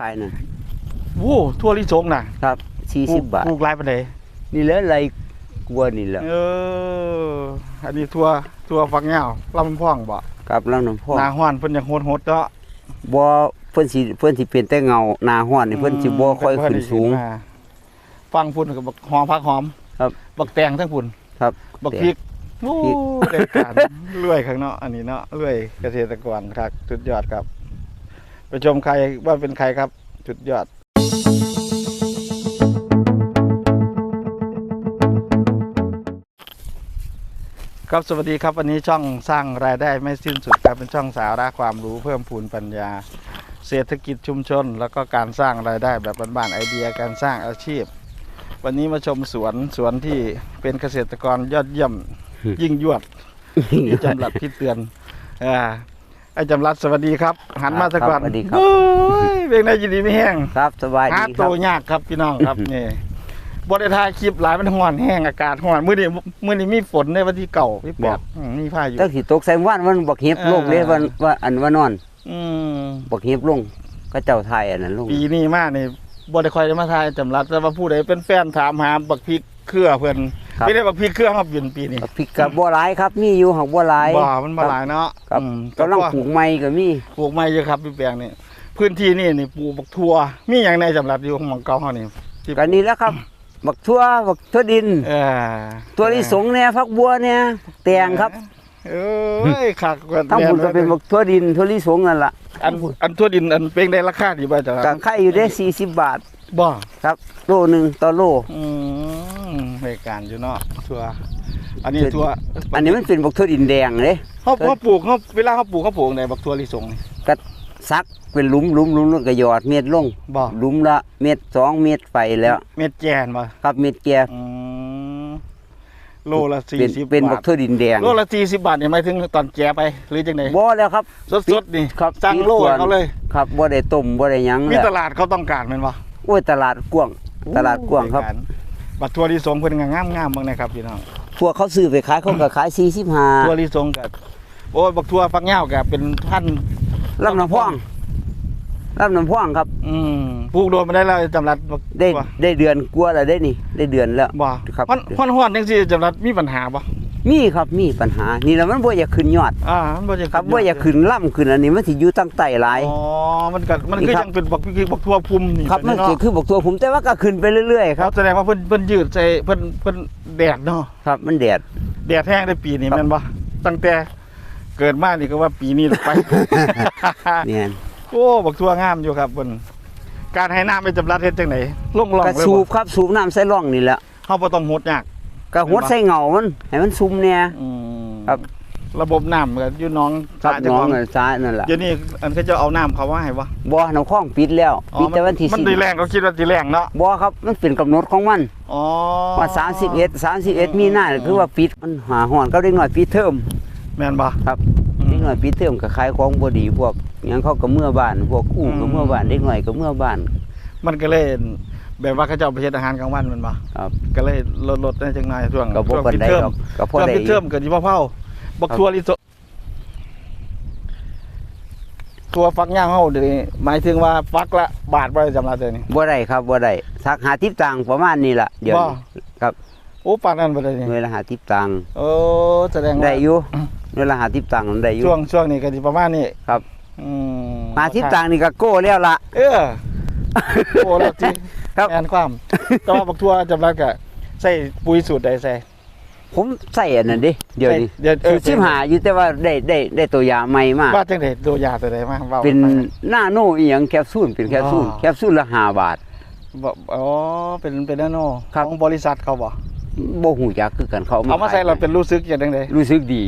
ขายน่ะโอ้ทั่วลิสงน่ะครับสี่สิบบาทปลูกหลายปานใดนี่แหละไรกลัวนี่แหละเอออันนี้ทั่วทั่วฝักยาวลำพ่องบ่กับแล้วน้ำพ่อหน้าฮ้อนเพิ่นอยากโหดๆเนาะบ่เพิ่นสิเพิ่นสิเป็นแต่เงาหน้าฮ้อนนี่เพิ่นสิบ่ค่อยขึ้นสูงอ่าฟังพุ่นก็บักหอมผักหอม ครับ บักแตงทั้งพุ่นครับ บักพริกโอ้พริกได้การรวยข้างเนาะอันนี้เนาะรวยเกษตรกรครับสุดยอดครับ ไปชมใครว่าเป็นใครครับสุดยอดครับสวัสดีครับวันนี้ช่องสร้างรายได้ไม่สิ้นสุดครับเป็นช่องสาระความรู้เพิ่มพูนปัญญา เศรษฐกิจชุมชน แล้วก็การสร้างรายได้แบบบ้านๆไอเดียการสร้างอาชีพ วันนี้มาชมสวนสวนที่เป็นเกษตรกรยอดเยี่ยมยิ่งยวดที่จำรัดพี่เตือนอ่า ไอ้จำรัดสวัสดีครับ หันมาสักก่อนครับสวัสดีครับโอ้ยเพียงได้ยินดีไม่แห้งครับสบายหาดีคตัรับวยากครับพี่น้องครับนี่บริทายคลิปหลายมันห่อนแห้งอากาศห่อน มื้อนี้มื้อนี้มีฝนในวันที่เก่าพี่แปดอืมมีพายุตั้งสิตกใส่วันวันบักเห็บลงเด้เออวันว่าอันว่านอน อืมบักเห็บลงก็เจ้าไทยอันนั้นลงปีนี้มานี่บ่ได้ค่อยได้มาทายจำรัดแต่ว่าผู้ใดเป็นแฟนถามหาบักพริกเครือเพิ่น ไม่ได้บักพริกเครือมาเป็นปีนี้บักพริกกับบ่หลายครับ มีอยู่หักบ่หลายบ่มันบ่หลายเนาะครับอืมกำลังปลูกใหม่ก็มีปลูกไม้เยอะครับพี่แปลงนี่พื้นที่นี่นี่ปลูกบักทั่วมีอย่างในจำรัดอยู่ของหมองเก่าเฮานี่ที่กันนี้แหล้วครับบักทั่วบักทั่วดินเออตัวลิสงเนี่ยพักบัวเนี่ยแตงครับเอ้ยคักกว่าทั้งหมดก็เป็นบักทั่วดินทั่วลิสงนั่นล่ะอันอันทั่วดินอันเป็นได้ราคาดีบ่จ้ะก็ไข่อยู่ได้40 บาท บ่ครับโลหนึงต่อโลอืมรายการอยู่เนาะทั่วอันนี้ทั่วอันนี้มันเป็นบักทั่วดินแดงเด้เขาเขาปลูกเขาเวลาเขาปลูกเขาปลูกในบักทั่วลิสงนี่ซักเป็นหลุมหลุมหลุมแล้วก็หยอดเม็ดลงบ่หลุมละเม็ดสองเม็ดไปแล้ว เม็ดแจนบ่ครับเม็ดแก่อืมโลละเป็น40เป็นบาบักททั่วดินแดง โลละ40บาทนี่หมายถึงตอนแกไปหรือจังได๋บ่แล้วครับ สดๆนี่ครับสั่งโลปิดก่อนเขาเลย ครับบ่ได้ต้มบ่ได้หยังมีแล้วตลาดเขาต้องการแม่นบ่ โอ้ยตลาดกว้างตลาดกว้างครับรยกบัตรทัวริสงเพิ่นก็งามๆเบิ่งนะครับพี่น้องพวกเขาซื้อไปขายเขาก็ขายทัว45ริสงก็โอ้ยบักทัวฟักเหย้าก็เป็นพันลำน้ำพ่องลำน้ำพ่องครับ อืมปลูกโดนมาได้แล้วจำรัดบักได้ทัวได้เดือนกว่าแล้วได้นี่ ได้เดือนแล้วบ่ครับฮ้อนฮ้อนฮ้อนจังซี่จำรัดมีปัญหาบ่ มีครับมีปัญหา นี่แหละมันบ่อยากขึ้นยอดอ่ามันบ่จะครับบ่อยากขึ้นล่ำขึ้นอันนี้มันสิอยู่ตั้งใต้หลายอ๋อมันก็มันนี่ก็ครับยังเป็นบักพริกบักทัวพุ่มนี่ครับมันเนาะสิคือบอกตัวผมแต่ว่าก็ขึ้นไปเรื่อยๆคครัรับบแสดงว่าเพิ่นเพิ่นยืดใส่เพิ่นเพิ่นแดดเนาะครับ มันแดดแดดแห้งได้ปีนี้ครับแม่นบ่ตั้งแต่เกิดมานี่ก็ว่าปีนี้ลงไปเนี่ยโอ้บักทัวงามอยู่ครับเพิ่นการให้น้ำไปจำรัดเฮ็ดจังไดลงร่องก็เลยสูบ่บครับสูบน้ำใส่ร่องนี่แหละเฮาบ่ต้องหดยาก ก็หดใส่เงามันให้มันซุ่มเนี่ย อืมครับ ระบบน้ำก็อยู่หน้องครับสระเจ้าน้อขงองน่ะซ้ายนั่นแหละเดี๋ยวนี้อันเขาจะเอาน้ำเขาว่าให้วะบ่อน้ำคลองปิดแล้วอ๋อปิดแต่วันที่มันสิบดีแรงเขาคิดว่าดีแรงเนาะบ่ครับมันเป็นกำหนดของมันอ๋อ ว่า31 31มีนาคือว่าปิดมันหาฮ้อนก็เด็กน้อยปิดเทอม แม่นบ่ครับ อืม เด็กน้อยปิดเทอมก็ขายของบ่ดีพวกหยังเขาก็เมื่อบ้าน พวกคู่ก็เมื่อบ้านเด็กน้อยก็เมื่อบ้านมันก็เลย แบบว่าเขาจะเอาไปเฮ็ดอาหารกลางวันแมันบ่ครับก็เลยลดลดได้จังหน่อยช่วงก็บ่ช่วงปานปิดใดเทอมหรอกก็พอช่วงได้ปิดเทอมก็สิบ่เผาบักครับทัวลิโซทัวฟักย่างเฮาเดี๋ยวนี้หมายถึงว่าฟักละบาทบ่ได้จำละเดี๋ยวนี้บ่ได้ครับบ่ได้สักหาทิพตังค์ประมาณนี้ล่ะเดี๋ยวบ่นี้ ครับ โอ้ปานนั้นบ่ได้นี่เวลาหาทิพตังค์โอ้แสดงว่าได้อยู่เวลาหาทิพตังค์ได้อยู่ ช่วงช่วงนี้ก็สิประมาณนี้ครับ อืมหาทิพตังค์นี่ก็โก้แล้วล่ะ เออ โอ้แล้วจริง ครับ แอนความ แต่ว่าบักทัวจำละก็ใส่ปุ๋ยสูตรใดใส่ ผมใส่อันนั้นดิเดี๋ยวนี้ใส่เดี๋ยวเออสิบหาอยู่แต่ว่าได้ได้ได้ตัวยาใหม่มาว่าจังได๋ตัวยาตัวใดมาว้าเป็นให้ฟังหน้าโนอีหยังแคปซูลเป็นแคปซูลอ๋อ แคปซูลละห้าบาท บ่อ๋อเป็นเป็นนาโนครับ ของบริษัทเขาบ่บ่หูจักคือกันเขาเอามาใส่เราเป็นรู้สึกอย่างไดรู้สึกดี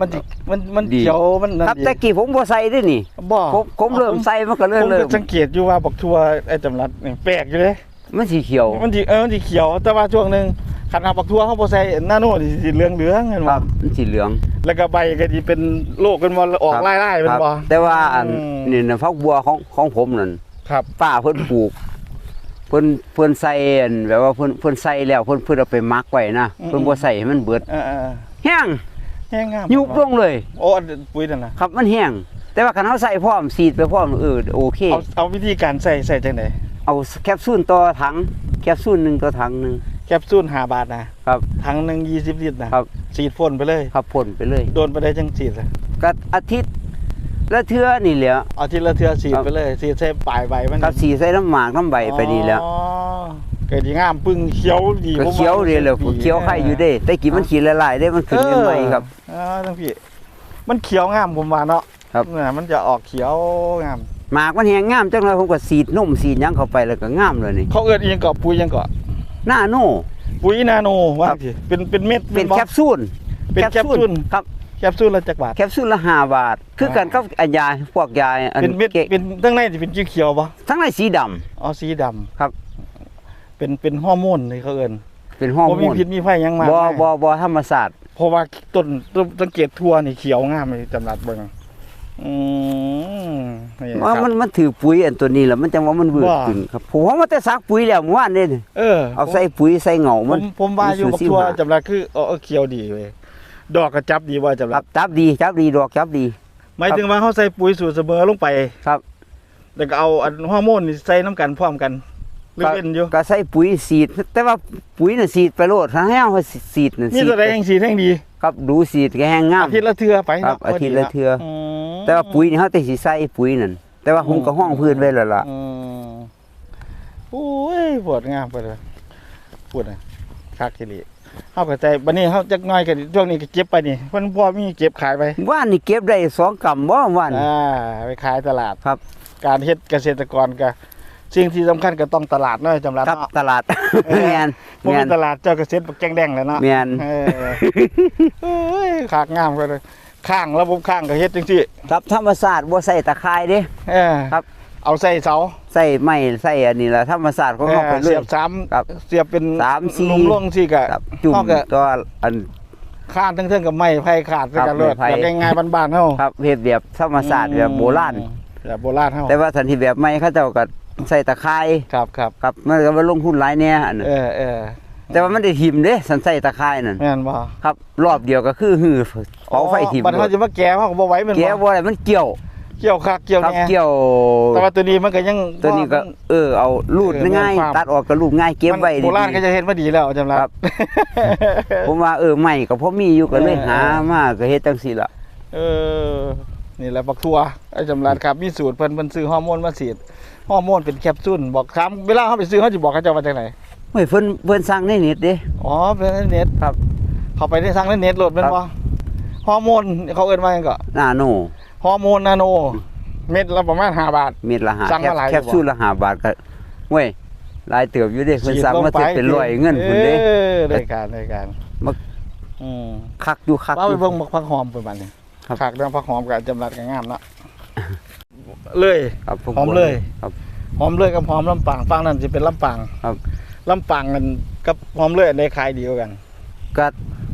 มันสิมันมันดี เขียวมันนั่นครับดีแต่กี้ผมบ่ใส่เด้นี่บ่ผมผมเริ่มใส่มันก็เริ่ผมมเริ่ก็มสังเกตอยู่ว่าบักทัวไอ้จำรัดนี่แปลกอยู่เด้มันสีเขียว มันสิเออมันสิเขียว แต่ว่าช่วงหนึงคันเอาบักทัวเขาบ่ใส่นาโนนี่สิเหลืองๆเห็นคบ่รับมันสีเหลืองแล้วก็ใบก็สิเป็นโรคเป็นบ่ออกครับลายๆเป็นครับบ่ แต่ว่าอันอืม นี่นะฟักบัวของของผมนั่นครับ ป้าเพิ่นปลูก เพิ่นเพิ่นใส่อันแบบว่าเพิ่นเพิ่นใส่แล้วเพิ่นเพิ่นเอาไปมักไว้นะอืม เพิ่นบ่ใส่ให้มันเบิดเออแห้งๆ แห้งงามยุบลงเลย โอ้อันปุ๋ยนั่นน่ะครับมันแห้งแต่แต่ว่าคันเฮาใส่พร้อมสีดไปพร้อมเออโอเคเอาเอาวิธีการใส่ใส่จังไดเอาแคปซูลต่อถังแคปซูลหนึงต่อถังหนึงแคปซูล5บาทนะครับถังหนึง20ลิตรนะครับฉีดพ่นไปเลยครับพ่นไปเลย โดนไปได้จังฉีดอะก็อาทิตย์ละเทื่อนี่แหละเอาทีละเทือฉีดครับไปเลยฉีดใส่ปลายใบมันกับสีใส่น้ำหมากน้ำใบไปนี่แหล้วอ๋อ เกิดดีงามปึ้งเขียวดีก็ผมเขียวเดียวเลยดีเขียวไข่อยู่เด้แต่กี้มันขีดละลายได้มันขึ้นเป็นใหม่ครับเออทั้งพี่มันเขียวงามผมว่าเนาะครับเนี่ยมันจะออกเขียวงามหมากมันแหงงามจังเลยผมก็สีดนมสีดหยังเข้าไปแล้วก็งามเลยนี่เขาเอื้อนอีหยังเกาะปุ๋ยอิหยังเกาะหน้าโน่ปุ๋ยนาโนว่าครับสิเป็นเป็นเม็ดเป็นบ่แคปซูลเป็นแคปซูลครับแคปซูลละจักบาทแคปซูลละห้าบาท คือกันกับอันยาพวกยาอันเป็นเม็ดก๊เป็นทั้งในจะเป็นเขียวๆบ่ทั้งในสีดำอ๋อสีดำครับ เป็นเป็นฮอร์โมนนี่เขาเอิ้นเป็นฮอร์บ่โมมีนพิษมีไฟหยังมาบ่ไม่บ่ บ่ธรรมศาสตร์เพราะว่าต้นต้นสังเกตทั่วนี่เขียวงามเลยจำรัดเบิ่งอืมนี่คว่ารับ มันมันถือปุ๋ยอันตัวนี้แล้วมันจังว่ามันเวืดว่าขึ้นครับผมว่ามันแต่ซักปุ๋ยแล้วเมื่อวานนี่เออเอาใส่ปุ๋ยใส่เหงาผมัมนผมว่าอยู่มันกับสูสีทั่วหาจำรัดคือเออเออเขียวดีเว้ยดอกกระจับดีว่าจำครัรัดบจับดีจับดีดอกจับดี หมายถึงว่าเขาใส่ปุ๋ยสูตรเสมอลงไปครับ แล้วก็เอาอันฮอร์โมนนี่ใส่น้ำกันพร้อมกัน หรือเป็นอยู่ก็ใส่ปุ๋ยสีด แต่ว่าปุ๋ยน่ะสีดไปโลดถ้าให้เอาสีดน่ะนี่สีดแสดงแห่งสีแห่งดีครับดูสีดก็แห้งงามอาทิตย์ละเทือไปครับเนาะอาทิตย์ละเทื่อมแต่ว่าปุ๋ยนี่เฮาแต่สิใส่ปุ๋ยนั่นแต่ว่าผมก็ห้องพื้นไว้แล้วล่ะอืมโอ้ยปวดงามไปเลยปวดอะคักทีนี้เฮาก็ใจบัดนี้เฮาจักหน่อยก็ช่วงนี้ก็เก็บไปนี่เพิ่นพอมีเก็บขายไปว่านนี่เก็บได้สองกำบ่ว่านอ่าไปขายตลาดครับ การเฮ็ดเกษตรกรก็ สิ่งที่สำคัญก็ต้องตลาดเนาะจำรัดครับเนาะตลาดเออแม่นบ่แม่มีน ตลาดเจ้าเกษตรบักแกงแดงแล้วเนาะแม่น เออเอ้ยขากงามก็เลยข้างระบบข้างก็เฮ็ดจังซี่ครับธรรมศาสตร์บ่ใส่ตะไคร้เด้ เออครับ เอาใส่เสาใส่ไม้ใส่อันนี้ล่ะธรรมศาสตร์ของเฮาไปเออเลเสียยบสามครับ เสียบเป็นสามสี่หลุมลงสิก็ครับจุ่มเฮาก็ตัวอัน ข้านทั้งเทิงกับไม้ไผ่ขาดใส่ครักับนเลิศไม้ไผ่ แบบง่ายๆบ้านๆเฮาครับเฮ็ดแบบธรรมศาสตร์แบบโบราณ แบบโบราณเฮาแต่ว่าสันที่แบบใหม่เขาเจ้าก็ ใส่ตะไคร้ครับครับครับมันก็มาลงทุนหลายแน่อันนั้นเออเออแต่ว่ามันได้ทิมเด้สันใส่ตะไคร้นั่นแม่นบ่ครับ รอบเดียวก็คือหือเผาไฟทิมบัดเฮาจะมาแก้เฮาก็บ่ไหวแม่นแกะบ่บ่ได้มันเกี่ยวเกี่ยวคักเกี่ยวครับแน่เกี่ยว แต่ว่าตัวนี้มันก็ยังตัวนี้ก็เออเอาลูดเออง่ายแม่นความตัดออกก็ลูกง่ายเก็บไว้มันโบราณก็ดีจะเฮ็ดมาดีแล้วจำรัครับๆผมว่าเออใหม่ก็พอมีอยู่ก็เลยเออหามาก็เฮ็ดจังซี่ล่ะเออนี่แหละบักทัวไอ้จำรัดครับมีสูตรเพิ่นเพิ่นซื้อฮอร์โมนมาฉีด ฮอร์โมนเป็นแคปซูลบอกถามเวลาเขาไปซื้อเขาจะบอกเขาจะมาจากไหนเฮ้ยเพิ่นเพิ่นสั่งในเน็ตเด้ อ๋อเป็นในเน็ตครับ เขาไปได้สั่งในเน็ตโหลดเป็นครับ บ่ฮอร์โมนเขาเอิ้นว่าหยังก็นาโนฮอร์โมนนาโน เม็ดละประมาณ5บาท เม็ดละห้าสั่งแคปมาหลายแคปซูลละห้าบาทก็เว้ยหลายเติบอยู่เด้เพิ่นสั่งมาฉีดลเป็นร้อยเงินพุ่นเด้เออได้การได้การมาอืมคักอยู่คักว่าอไปยู่ เบิ่งบักผักหอมเพิ่นบัดนี้ครับ คักเรื่องผักหอมกับจำรัดก็งามเนาะ เลยครับผหอมเลยครับ หอมเลยกับหอมลำปางฟังนั่นจะเป็นลำปางครับลำปางกันกับหอมเลยอันใดขายดีกว่ากันก็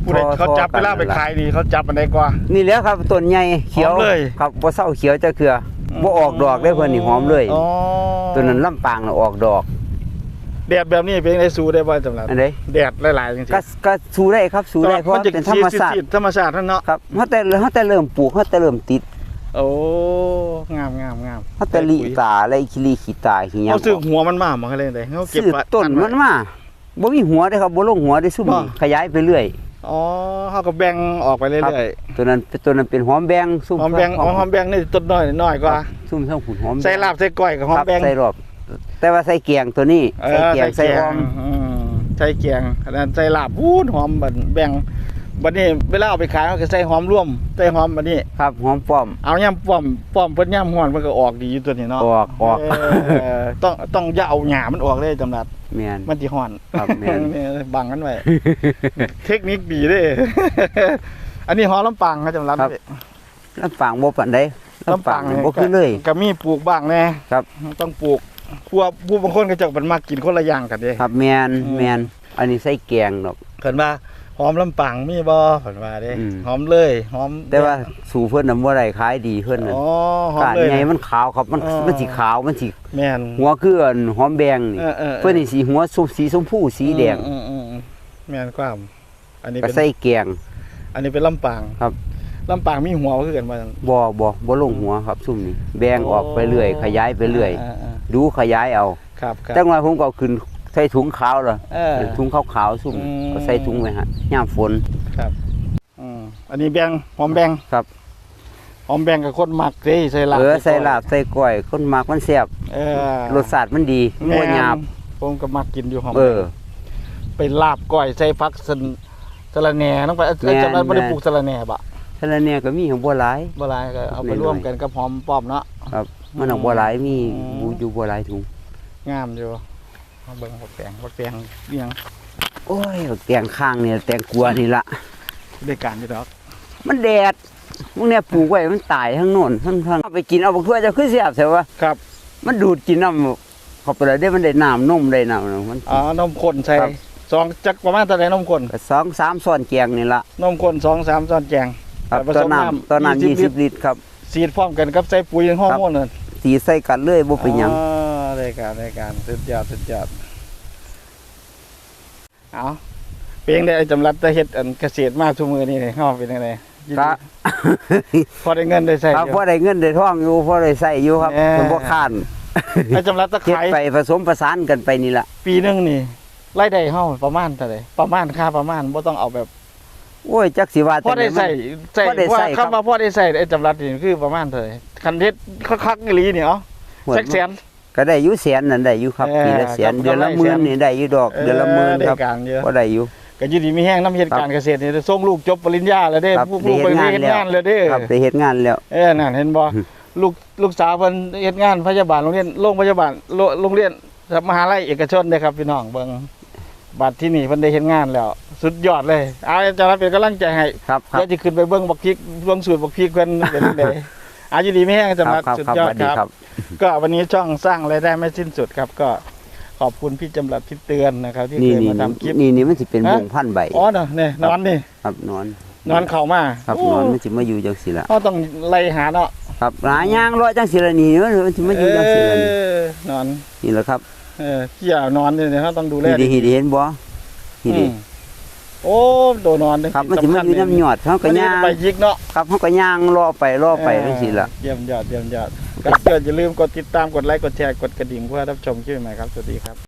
ผู้ใดเขาจับเวลาไปขายดีเขาจับอันใดกว่า นี่แหล้วครับต้นใหญ่เขียวหอมเลยครับบ่เศร้าเขียวจะเคือบ่ออกดอกได้เพิ่นนี่หอมเลยอ๋อตัวนั้นลำปางน่ะออกดอกแดดแบบนี้เป็นไงสู้ได้บ่จำหรับอันใดแดดหลายๆจริงๆก็ก็สู้ได้ครับสู้ได้เพราะมันจะเป็นธรรมชาติสีๆธรรมชาติท่านเนาะครับเฮาแต่เฮาแต่เริ่มปลูกเฮาแต่เริ่มติด โอ้งามงามงามเฮาแต่ลิตาอะไรคิริขีตาขี้หยังเขาซื้อหัวมันมามาให้เลยได้เขาเก็บซื้อไว้ต้นมันมาบ่มีหัวเด้ครับบ่ลงหัวได้ซุ่มบ่ขยายไปเรื่อยอ๋อเขาก็แบ่งออกไปเรื่ครับอยตัวนั้นตัวนั้นเป็นหอมแบงซุ่มๆหอมแบ่งอ๋อหอมแบ่งนี่ต้นน้อยน้อยกว่าซุ่มทั้งหุ่นหอมแบงใส่ลาบใส่ก้อยกับหอมครับแบ่งใส่รอบแต่ว่าใส่เกียงตัวนี้เอใส่อเกียงใส่ออมอืมใส่เกียงอันนั้นใส่ลาบวูดหอมบัดแบ่ง บัดนี้เวลาเอาไปขายเขาก็ใส่หอมร่วมใส่หอมบัดนี้ ครับหอมป้อม เอาย่ำป้อมป้อมเพิ่นย่ำฮ้อนมันก็ออกดีอยู่ตัวนี้เนาะออกออกเออต้องต้องอย่าเอาหญ้ามันออกเลยจำรัดแม่นมันสิฮ้อนครับแม่นนี่บังกันไว้เทคนิคดีเด้อันนี้หอมลำปางครับจำรัดครับลำปางบ่ปานใดลำปางนี่บ่คือเลยก็มีปลูกบ้างแน่ครับ ต้องปลูกพวกผู้บางคนก็จะมันมากินคนละอย่างกันเด้ครับแม่นอืมแม่นอันนี้ใส่แกงดอกเพิ่นว่า หอมลำปางมีบ่เพิ่นว่าเด้อืม หอมเลยหอมแต่ว่าสู่เพิ่นน่ะบ่ได้ขายดีเพิ่นน่ะอ๋อหอมกาดเลยใหญ่มันขาวครับมันอ๋อมันสิขาวมันสิแม่น หัวคืออันหอมแบงนี่เออเออเพิ่นนี่สีหัวสุสีชมพูสีแดงอืมอืมอืมแม่นความอันนี้ก็เป็นใส่แกง อันนี้เป็นลำปางครับ ลำปางมีหัวคือกันบ่บ่บ่บ่ลงหัวครับซุ่มนี้แบ่งออกไปเรื่อย ขยายไปเรื่อยาๆดูขยายเอา ครับครับจังหวะผมก็เอาขึ้น ใส่ถุงขาวแล้วเออ ถุงขาวๆซุ่มอืม ก็ใส่ถุงไว้ฮะยามฝน ครับอืมอันนี้แบงหอมแบงครับ หอมแบงกับคนมักเด้ใส่ลาบเออใส่ลาบใส่ก้อยคนมักมันแซ่บเออรสชาติมันดีแม่บ่หยาบผมก็มักกินอยู่หอมเออเป็นลาบก้อยใส่ฟักสันสะระแหน่ต้องไปเอ้ยแม่นจำได้บ่ได้แม่น ปลูกสะระแหน่บะฉะนั้นเนี่ยก็มีของบัวหลายบ่หลายก็เอาไปน้อยๆร่วมกันกับหอมป้อมเนาะ ครับ มันของบัวหลายมีอืมบูอยู่บัวหลายถุง งามอยู่ เอาเบิ่งบักแตงบักแตงเลี้ยงโอ้ยแตงข้างเนี่ยแตงกลัวนี่ละได้การอยู่ดอกมันแดดมึงเนี่ยปลูกไว้มันตายทั้งโน่นทั้งทั้งเอาไปกินเอาบักทั่วจะขึ้นเสียบใช่ปะครับ มันดูดกินน้ำเข้าไปเลยได้มันได้น้ำนมได้น้ำมันอ๋อนมข้นใส่ครับสองจักประมาณเท่าไหร่นมข้นก็สองสามซ้อนแกงนี่ละนมข้นสองสามช้อนแกงครับผตสอนมน้ำตอนน้ำยี่สิบลิตรครับสีดพร้อมกันกับใส่ปุ๋ยฮอร์โมนนั่นสีใส่กันเลยบ่เป็นหยังอ๋อ ได้การได้การสุดยอดสุดยอดเอาเพียงได้ไอ้จำรัดจะเฮ็ดอันเกษตรมาทุกมือนี่เฮาเป็นจังไดยินคดีรับพอได้เงินได้ใช้ครับอยู่พอได้เงินได้ทองอยู่พอได้ใส่อยู่ครับแหม่มันบ่ค้านไอ้จำรัดตะเฮ็ดขายไปผสมประสานกันไปนี่ละปีหนึงนี่รายได้เฮาประมาณเท่าไหร่ประมาณค่าประมาณบ่ต้องเอาแบบโอ้ยจักสิว่าพอได้ใส่ใส่พอได้ว่าใส่ครับคำว่าพอได้ใส่ไอ้จำรัดนี่คือประมาณเท่าไหร่คันเฮ็ดคักๆอีหลีนี่เนาะหมดสักแสน ก็ได้อยู่แสนนั่นได้อยู่ครับเออปีละแสนครับเดือนละกำไรหมื่นแสนนี่ได้อยู่ดอกเดือนละหมื่นได้ครับการเยอะ ก็ได้อยู่ ก็อยู่ดีมีแห้งน้ำเฮ็ดการเกษตรนี่ส่งลูกจบปริญญาแล้วเด้ครับพวกลูกไปได้เฮ็เฮ็ดดงางานนแล้แล้ววเด้ครับได้เฮ็ดงานแล้ว เออนั่นเห็นบ่อืมลูกลูกสาวเพิ่นเฮ็ดงานพยาบาลโรงเรียนโรงพยาบาลโรโรงเรียนมหาลัยเอกชนเด้อครับพี่น้องเบิ่งบัดที่นี่เพิ่นได้เฮ็ดงานแล้ว สุดยอดเลยอาจารย์เป็นกำลังใจให้ครับครัเดี๋บยวสิขึ้นไปเบิ่งบักพริกเบิ่งสูตรบักพริกเพิ่นเป็นจังได อายุดีไม่แห้งคจะรับมาครับสุดครับยอสดวัสดีคครัรับบก็วันนี้ช่องสร้างรายได้ไม่สิ้นสุดครับ ก็ขอบคุณพี่จำรัดที่เตือนนะครับ ที่นี่เคยนี่มาทำคลิปนี่นี่มันสิเป็นฮะวงพันใบอ๋อเนาะเนี่ยนอนนี่ครับนอนนอนเข่ามาครับโอ้นอนมันสิมาอยู่จังซี่ล่ะเขาต้องไล่หาเนาะครับหลายย่างรอจังซี่ล่ะนี่มันสิมาอยู่จังซี่ล่ะนี่เออนอนนี่แหละครับ เออเกี่ยวนอนเนี่ยเขาต้องดูแลนี่ดินี่ดิเห็นบ่นี่ดิอืม โอ้ตัวนอนเยครับมันสิมาอยู่น้ำหยอดเฮาก็อันนี้ย่างไปยิกเนาะครับเฮาก็ย่างรอไปรอไปจังซี่ล่ะเยี่ยมยอดเยี่ยมยอดครับอย่าลืมกดติดตามกดไลค์กดแชร์กดกระดิ่งเพื่อรับชมคลิปใหม่ครับสวัสดีครับ